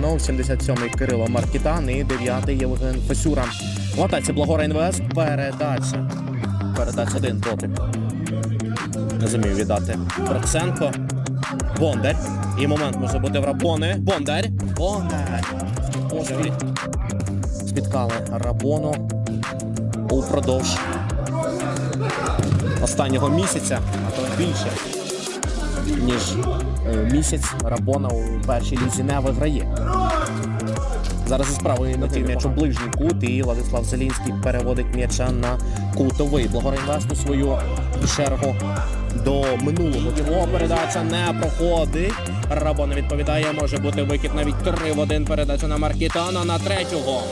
Володимир 77-й Кирило Маркітан і 9-й Євген Фесюра. В атаці Благора Інвест. Передача. Передача один дотик. Не зумів віддати Проценко. Бондар. І момент може бути в Рабони. Бондар. Бондар. Поспіль. Спіткали Рабону упродовж останнього місяця, а то більше, ніж е, місяць Рабона у першій лізі не виграє. Зараз із правої ноги м'яч у ближній кут, і Владислав Зелінський переводить м'яча на кутовий. Благоринвест у свою чергу до минулого. Його передача не проходить. Рабон відповідає, може бути викид навіть 3 в 1. Передача на Маркітана на третього.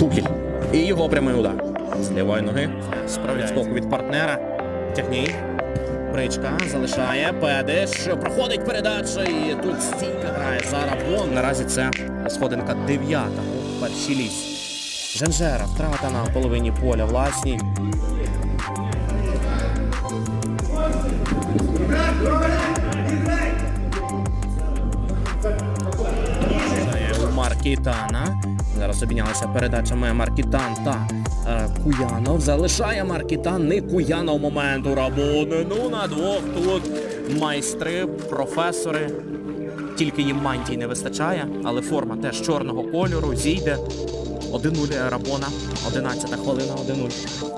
Тухіль. І його прямий удар. З лівої ноги. Скок від партнера. Тягній. Бричка залишає. Педиш. Проходить передача. І тут стійка грає за Рабон. Наразі це сходинка дев'ята у першій лісі. Женжера. Втрата на половині поля власній. Маркітана. Зараз обмінялися передачами Маркітан та Куянов. Залишає Маркітан, не Куянов моменту Рабони. Ну на двох тут майстри, професори. Тільки їм мантій не вистачає, але форма теж чорного кольору. Зійде 1-0 Рабона. 11 хвилина, 1-0.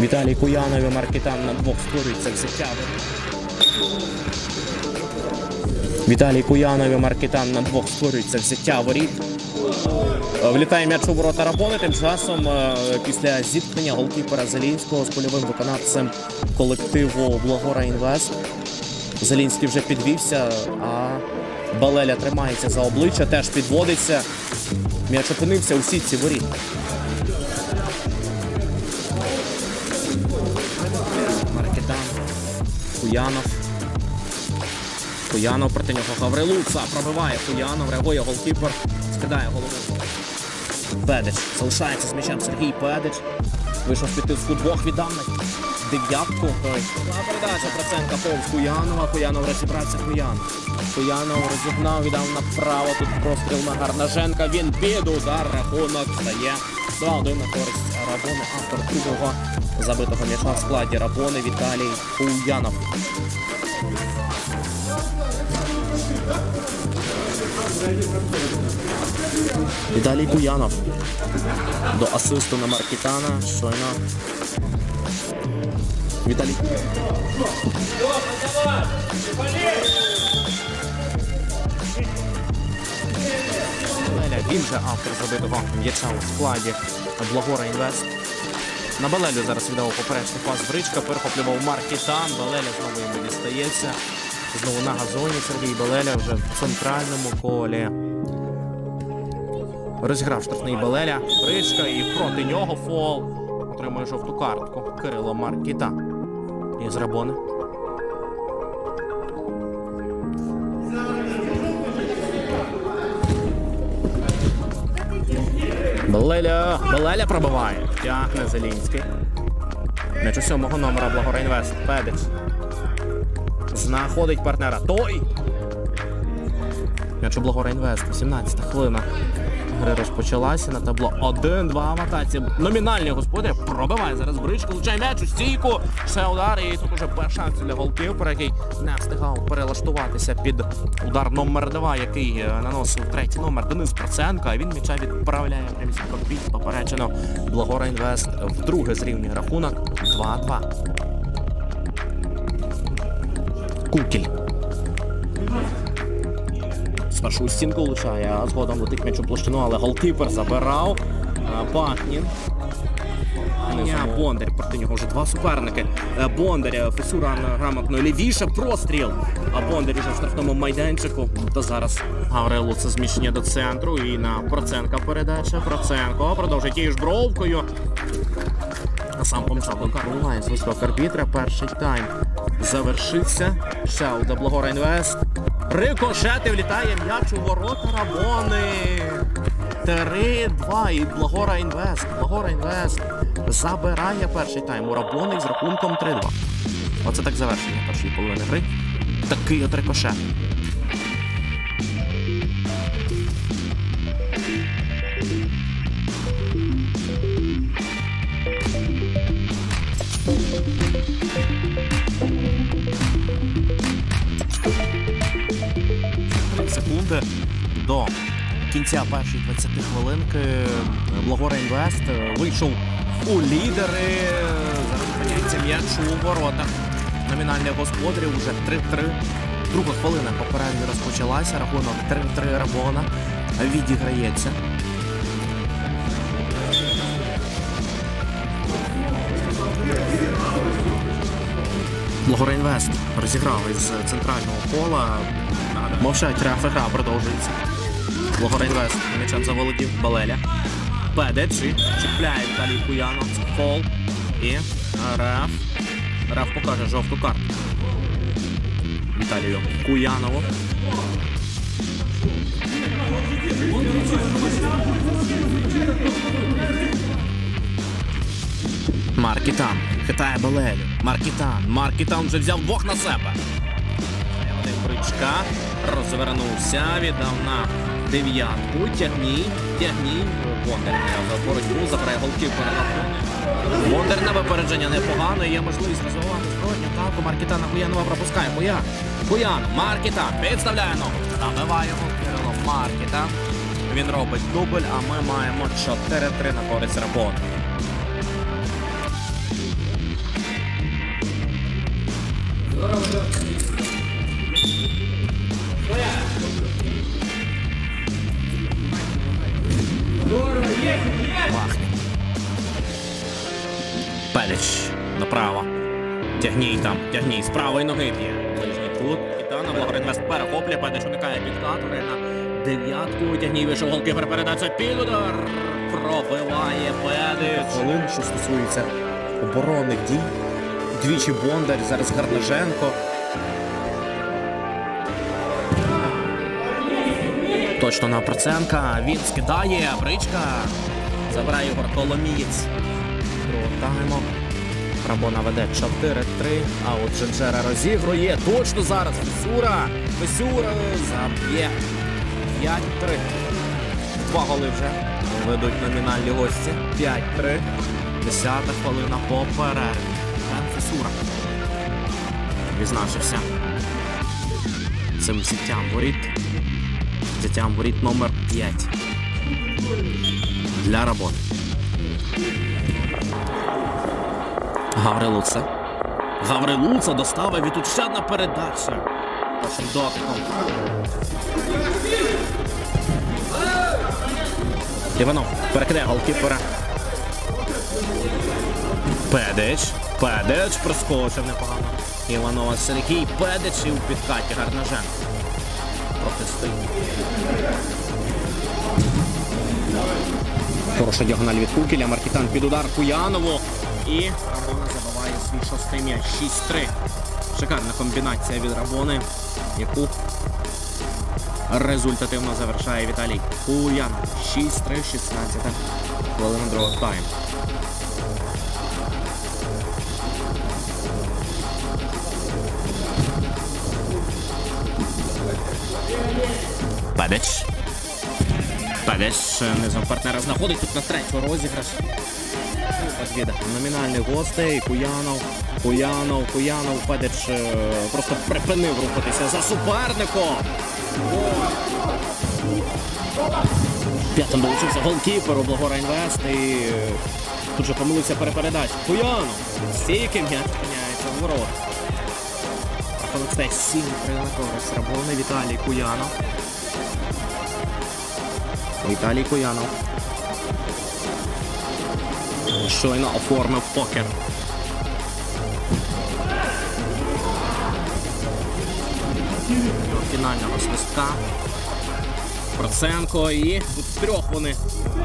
Віталій Куянов і Маркітан на двох створюється взяття. Віталій Куянов і Маркітан на двох створюється взяття воріт. Е, Влітає м'яч у ворота Рабони. Тим часом е, після зіткнення голкіпера Зелінського з польовим виконавцем колективу Благора Інвест. Зелінський вже підвівся, а Балеля тримається за обличчя, теж підводиться. М'яч опинився у сітці воріт. Маркітан, Куянов. Куянов проти нього Гаврилуца. Пробиває Куянов, реагує голкіпер, скидає голову. Педич. Залишається з м'ячем Сергій Педич. Вийшов під тиску двох віддав на дев'ятку. Передача Проценка повз Куянова. Куянов розібрався Куянов. Куянов розігнав, віддав направо. Тут простріл на Гарнаженка. Він під удар. Рахунок стає 2-1 на користь Рабони. Автор другого забитого м'яча в складі Рабони Віталій Куянов. Віталій Куянов до асисту на Маркітана. Щойно. Віталій. Він же автор забитого м'яча у складі Благора Інвест. На Балелю зараз віддав поперечний пас Бричка, перехоплював Маркітан. Балеля знову йому дістається. Знову на газоні Сергій Балеля вже в центральному колі. Розіграв штрафний Балеля. Бричка і проти нього фол. Отримує жовту картку. Кирило Маркіта. Із Рабони. Балеля. Балеля пробиває. Тягне Зелінський. М'яч у сьомого номера Благора Інвест. Педич. Знаходить партнера. Той. У Благора Інвест. 17 хвилина. Гри розпочалася на табло 1-2 в атаці. Номінальний господар пробиває зараз бричку, влучає м'яч у стійку. Ще удар, і тут уже перший шанс для голкіпера, який не встигав перелаштуватися під удар номер 2, який е, наносив третій номер Денис Проценко. А він м'яча відправляє прямісінько під попереджено Благора Інвест вдруге зрівнює рахунок 2-2. Кукіль. Спершу стінку влучає, а згодом летить м'яч у площину, але голкіпер забирав. Пахнін. Ні, Бондар. Проти нього вже два суперники. Е, Бондар, е, Фесура грамотно лівіше, простріл. А Бондар уже в штрафному майданчику. Та зараз Гаврилу це зміщення до центру. І на Проценка передача. Проценко продовжує тією ж бровкою. А сам помчав до Каролайн з високого арбітра. Перший тайм завершився. Ще у Благора Інвест. Рикошети влітає м'яч у ворота Рабони. 3-2 і Благора Інвест. Благора Інвест забирає перший тайм у Рабоник з рахунком 3-2. Оце так завершення першої половини гри. Такий от рикошет. Три секунди до кінця першої 20 хвилинки Благора Інвест вийшов у лідери. Зараз зупиняється м'яч у воротах. Номінальних господарів уже 3-3. Друга хвилина попередньо розпочалася. Рахунок 3-3 Рабона відіграється. Благора Інвест розіграв із центрального кола. Мовчать рефи гра продовжується. Благора Інвест м'ячем заволодів Балеля. Педеці чіпляє Віталій Куянов. Фол. І Реф. Реф покаже жовту карту. Віталію Куянову. Маркітан хитає Балелю. Маркітан. Маркітан вже взяв двох на себе. Один. Розвернувся, віддав на дев'ятку. Тягній, тягній. Бондар взяв боротьбу, забирає голківку на. Бондар на випередження непогано. Є можливість розвивати збройну атаку. Маркітана Куянова пропускає. Куян. Куян. Маркітан. Підставляє ногу. Набиває його Кирило Маркітан. Він робить дубль, а ми маємо 4-3 на користь Рабон. Махне. Пеліч направо. Тягній там, тягній. З правої ноги б'є. Ближній кут. Кітана, Благоринвест перехоплює, Пеліч уникає підкатори на дев'ятку. Тягній вийшов голкіпер, передача під удар. Пробиває Пеліч. Хвилин, що стосується оборонних дій. Двічі Бондар, зараз Гарнаженко. Точно на Проценка. Він скидає. Бричка. Забирає Ігор Коломієць. Другого. Рабона веде 4-3. А от Дженджера розігрує. Точно зараз. Фесюра. Фесюра заб'є. 5-3. Два голи вже ведуть номінальні гості. 5-3. Десята хвилина поперед. Ген Фесюра. Відзначився цим взяттям воріт. Взяттям воріт номер 5 для роботи. Гаврилуца. Гаврилуца доставив і тут передача. Дотиком. Іванов перекидає голкіпера. Педич. Педич проскочив непогано. Іванова Сергій Педич і у підкаті Гарнаженко. Протистоїть. Хороша діагональ від Кукеля, Маркітан під удар Куянову. І Рабона забиває свій шостий м'яч. 6-3. Шикарна комбінація від Рабони, яку результативно завершає Віталій Куянов. 6-3, 16 хвилина другого тайму. Падач. Падач низом партнера знаходить тут на третю розіграш. Від номінальних гостей Куянов, Куянов, Куянов, Падач е, просто припинив рухатися за суперником. П'ятим долучився голкіпер у Благора Інвест і е, тут же помилився перепередач. Куянов. Стійки м'яч опиняється в ворот. Рахунок стає 7 3 на Віталій Куянов. Віталій Куянов. Щойно оформив покер. Фінального свистка. Проценко і тут втрьох вони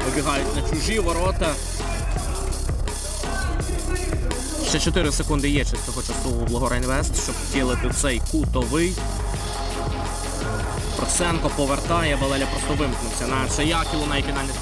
вибігають на чужі ворота. Ще 4 секунди є чистого часу у Благорайнвест, щоб втілити цей кутовий. Проценко повертає, Валеля просто вимкнувся на Шаякілу на фінальний